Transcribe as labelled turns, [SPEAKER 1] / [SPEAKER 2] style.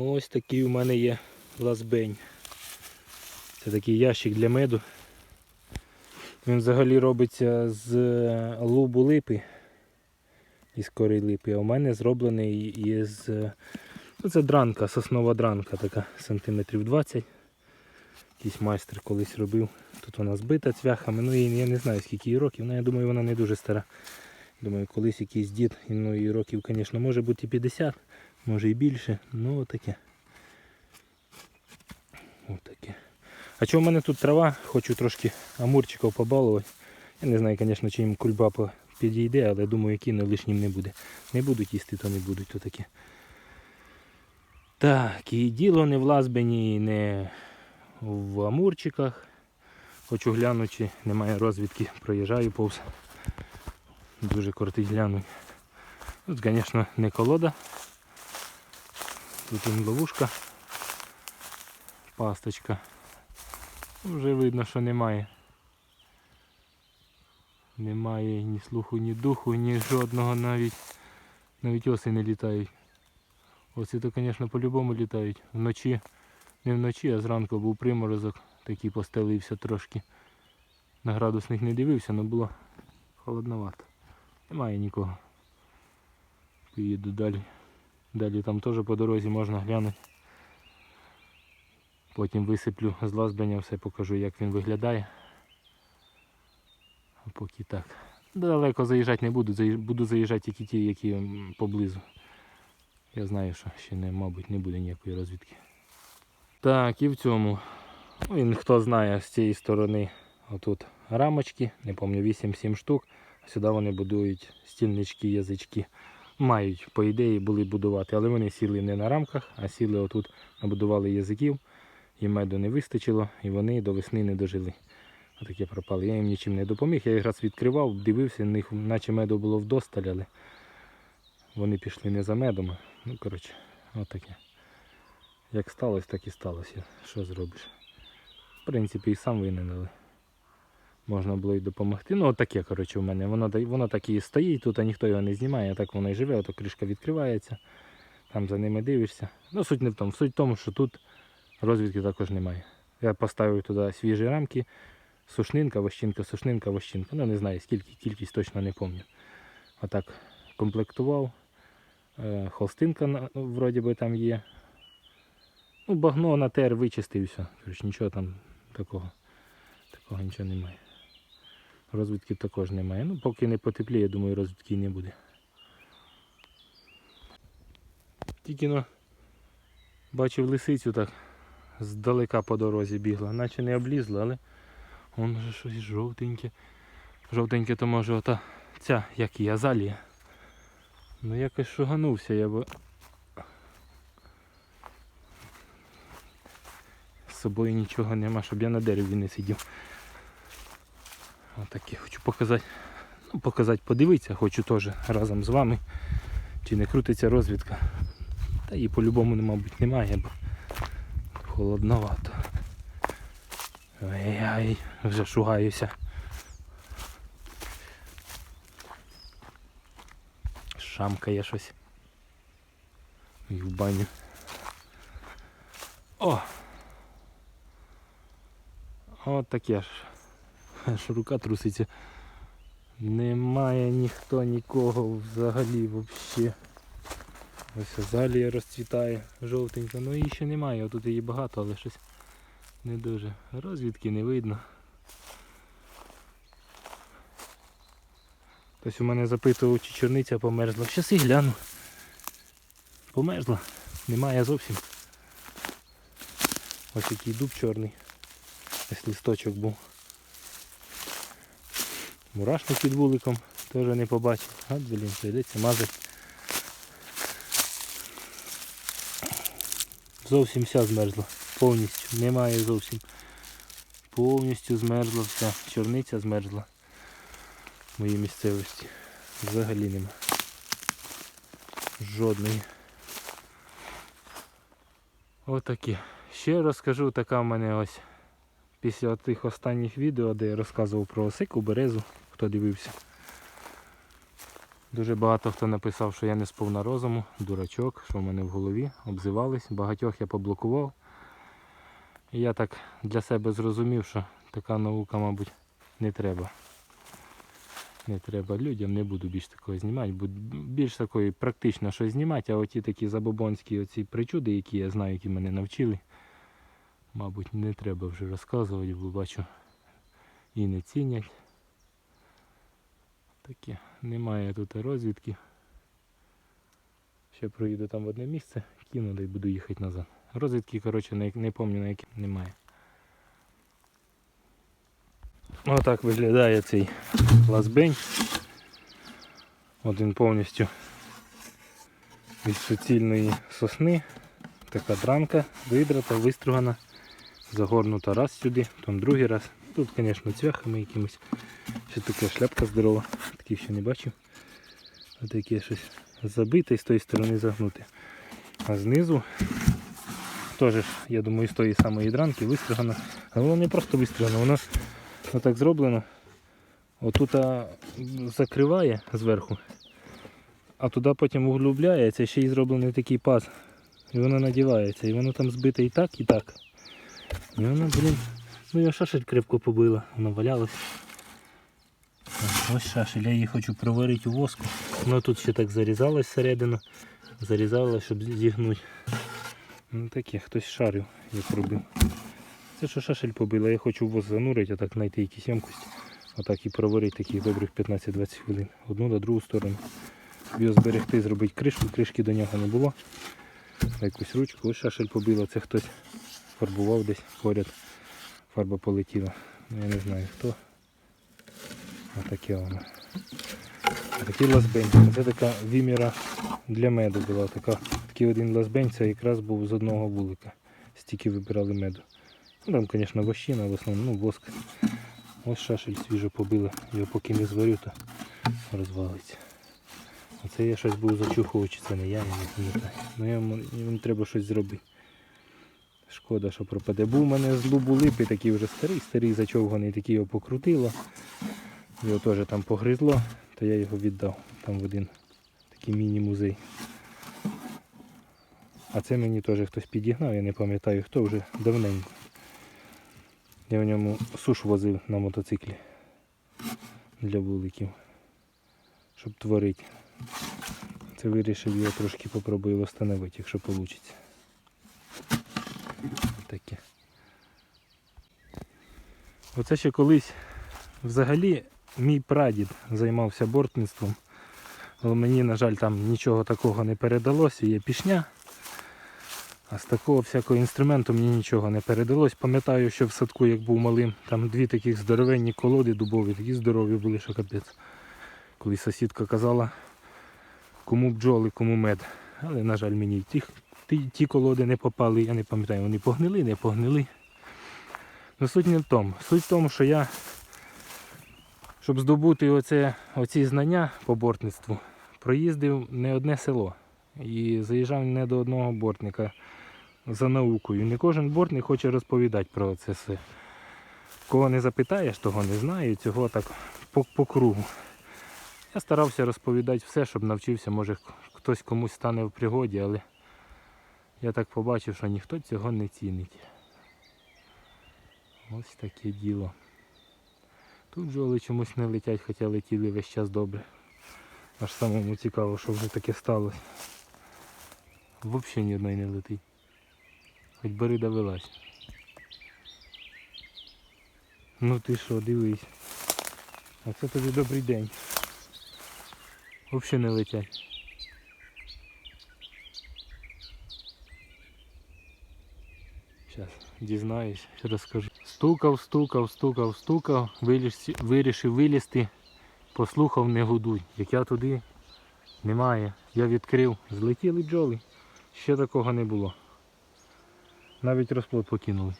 [SPEAKER 1] Ось такий у мене є лазбень. Це такий ящик для меду. Він взагалі робиться з лубу липи із кори липи, а у мене зроблений із. Ну, це дранка, соснова дранка, така сантиметрів 20. Якийсь майстер колись робив. Тут вона збита цвяхами. Ну я не знаю скільки їй років, але я думаю, вона не дуже стара. Думаю, колись якийсь дід, ну і років, звісно, може бути і 50, може і більше. Ну отаке. Отаке. А чого в мене тут трава? Хочу трошки амурчиків побалувати. Я не знаю, звісно, чи їм кульбаба підійде, але думаю, кіно лишнім не буде. Не будуть їсти, то не будуть, то таке. Так, і діло не в лазбені, не в амурчиках. Хочу глянути, чи немає розвідки, проїжджаю повз. Дуже кортить глянуть. Тут, звісно, не колода. Тут їм ловушка. Пасточка. Вже видно, що немає. Немає ні слуху, ні духу, ні жодного навіть. Навіть оси не літають. Оси то, звісно, по-любому літають. Вночі, не вночі, а зранку був приморозок, такий постелився трошки. На градусник не дивився, але було холодновато. Немає нікого. Поїду далі. Далі там теж по дорозі можна глянути. Потім висиплю з лазбення, все покажу, як він виглядає. А поки так. Далеко заїжджати не буду, буду заїжджати тільки ті, які поблизу. Я знаю, що ще не, мабуть, не буде ніякої розвідки. Так, і в цьому. Ну, Він хто знає з цієї сторони отут рамочки, не пам'ятаю 8-7 штук. Сюди вони будують стільнички, язички. Мають, по ідеї, були будувати, але вони сіли не на рамках, а сіли отут, набудували язиків, і меду не вистачило, і вони до весни не дожили. Отаке пропали. Я їм нічим не допоміг. Я якраз відкривав, дивився, них наче меду було вдосталь, але вони пішли не за медом. Ну, коротше, отаке. Як сталося, так і сталося. Що зробиш? В принципі, і сам винен, але можна було й допомогти. Ну, отаке, коротше, у мене. Воно, воно так і стоїть тут, а ніхто його не знімає, так воно і живе, ото кришка відкривається, там за ними дивишся. Ну, суть не в тому. Суть в тому, що тут розвідки також немає. Я поставив туди свіжі рамки, сушнинка, вощинка, сушнинка, вощинка. Ну, не знаю, скільки, кількість точно не пам'ятаю. Отак комплектував. Е, Холстинка ну, вроді би там є. Ну, багно натер, вичистив все. Нічого там такого. Такого нічого немає. Розвідки також немає. Ну, поки не потепліє, я думаю, розвідки не буде. Тільки ну, бачив лисицю так здалека по дорозі бігла. Наче не облізла, але вон вже щось жовтеньке. Жовтеньке то може ота ця, як і азалія. Ну якось шуганувся я бо. З собою нічого нема, щоб я на дереві не сидів. Отаке хочу показати. Ну, показати, подивитися, хочу теж разом з вами. Чи не крутиться розвідка. Та її по-любому, мабуть, немає, бо холодновато. Ай-ай, вже шугаюся. Шамкає щось. І в баню. О! От таке ж. Аж рука труситься. Немає ніхто нікого взагалі взагалі. Ось азалія розцвітає жовтенька. Ну її ще немає, тут її багато, але щось не дуже. Розвідки не видно. Хтось у мене запитував, чи чорниця померзла. Щас і гляну. Померзла. Немає зовсім. Ось який дуб чорний. Ось листочок був. Мурашник під вуликом теж не побачив. От, блін, прийдеться мазати. Зовсім вся змерзла. Повністю. Немає зовсім. Повністю змерзла вся. Чорниця змерзла в моїй місцевості. Взагалі нема. Жодної. Отаке. Ще розкажу, така в мене ось після тих останніх відео, де я розказував про осику, березу, хто дивився. Дуже багато хто написав, що я не сповна розуму, дурачок, що в мене в голові, обзивались. Багатьох я поблокував. І я так для себе зрозумів, що така наука, мабуть, не треба. Не треба людям, не буду більш такого знімати, буду більш такої практично щось знімати, а оті такі забобонські оці причуди, які я знаю, які мене навчили, мабуть, не треба вже розказувати, бо бачу і не цінять. Таке, немає тут розвідки. Ще проїду там в одне місце, кину да й буду їхати назад. Розвідки, коротше, не, не пам'ятаю, на якій немає. Отак виглядає цей лазбень. От він повністю із суцільної сосни. Така дранка, видрата, вистругана, загорнута раз сюди, потім другий раз. Тут, звісно, цвяхами якимось. Ще така шляпка здорова, таких ще не бачив. Отаке щось забите і з тої сторони загнуте. А знизу теж, я думаю, з тої самої дранки вистригана. Але воно не просто вистригано, воно отак зроблено. Отут закриває зверху, а туди потім углубляється, ще й зроблений такий паз. І воно надівається. І воно там збите і так, і так. І воно, блін, ну я шашель крепко побила, воно валялось. Ось шашель, я її хочу проварити у воску. Воно тут ще так зарізалось всередину. Зарізалось, щоб зігнути. Ну таке, хтось шарив, як робив. Це що шашель побила, я хочу в воск занурити, а так знайти якісь ємкості. Отак і проварити таких добрих 15-20 хвилин. Одну на другу сторону. Його зберегти, зробити кришку, кришки до нього не було. Якусь ручку, ось шашель побила, це хтось фарбував десь поряд. Фарба полетіла. Ну, Я не знаю хто. Отаке воно. Такий лазбень. Це така віміра для меду була. Така, такий один лазбень, це якраз був з одного вулика. Стільки вибирали меду. Ну, там, звісно, вощина, в основному, ну, воск. Ось шашель свіжо побили. Його поки не зварю, то розвалиться. Оце я щось був зачухував, чи це не я не пам'ятаю. Ну йому, йому треба щось зробити. Шкода, що пропаде. Був у мене з лубу липи такий вже старий, старий зачовганий, такий його покрутило. Його теж там погризло, то я його віддав там в один такий міні-музей. А це мені теж хтось підігнав, я не пам'ятаю хто вже давненько. Я в ньому суш возив на мотоциклі для вуликів, щоб творити. Це вирішив його трошки попробую встановити, якщо вийде. Таке. Оце ще колись взагалі мій прадід займався бортництвом. Але мені, на жаль, там нічого такого не передалося, є пішня. А з такого всякого інструменту мені нічого не передалось. Пам'ятаю, що в садку, як був малим, там дві таких здоровенні колоди дубові, такі здорові були, що капець. Коли сусідка казала, кому бджоли, кому мед. Але, на жаль, мені ті, ті, ті колоди не попали, я не пам'ятаю, вони погнили, не погнили. Ну суть не в тому. Суть в тому, що я, щоб здобути оце, оці знання по бортництву, проїздив не одне село. І заїжджав не до одного бортника за наукою. Не кожен бортник хоче розповідати про це все. Кого не запитаєш, того не знаю, цього так по, по кругу. Я старався розповідати все, щоб навчився, може хтось комусь стане в пригоді, але я так побачив, що ніхто цього не цінить. Ось таке діло. Тут бджоли чомусь не летять, хоча летіли весь час добре. Аж самому цікаво, що вже таке сталося. Взагалі ні одної не летить. Хоч бери да вилазь. Ну ти що, дивись. А це тобі добрий день. Взагалі не летять. Зараз дізнаюсь, розкажу. Стукав, стукав, стукав, стукав, вирішив вилізти, послухав, не гудуй. Як я туди немає. Я відкрив, злетіли бджоли. Ще такого не було. Навіть розплод покинули.